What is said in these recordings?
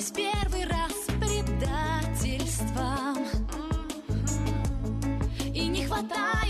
удалось первый раз предательством. И не хватает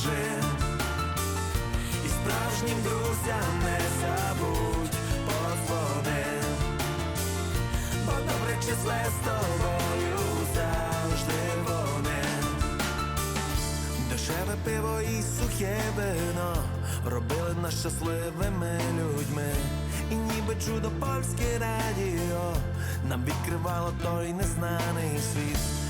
розкажи І справжнім друзям не забудь подзвони Бо добре числе з тобою завжди вони Дешеве пиво і сухе вино робили нас щасливими людьми. І ніби чудо польське радіо нам відкривало той незнаний світ.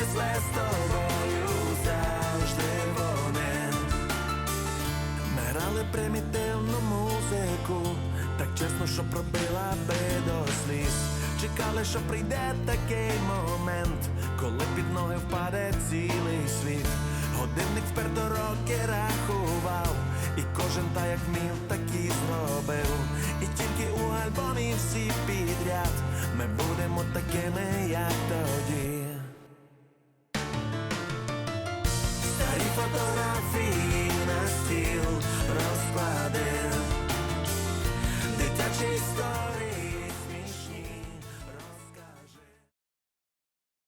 числе з тобою завжди вони Ми грали примітивну музику, так чесно, що пробила би до сліз. Чекали, що прийде такий момент, коли під ноги впаде цілий світ. fotografia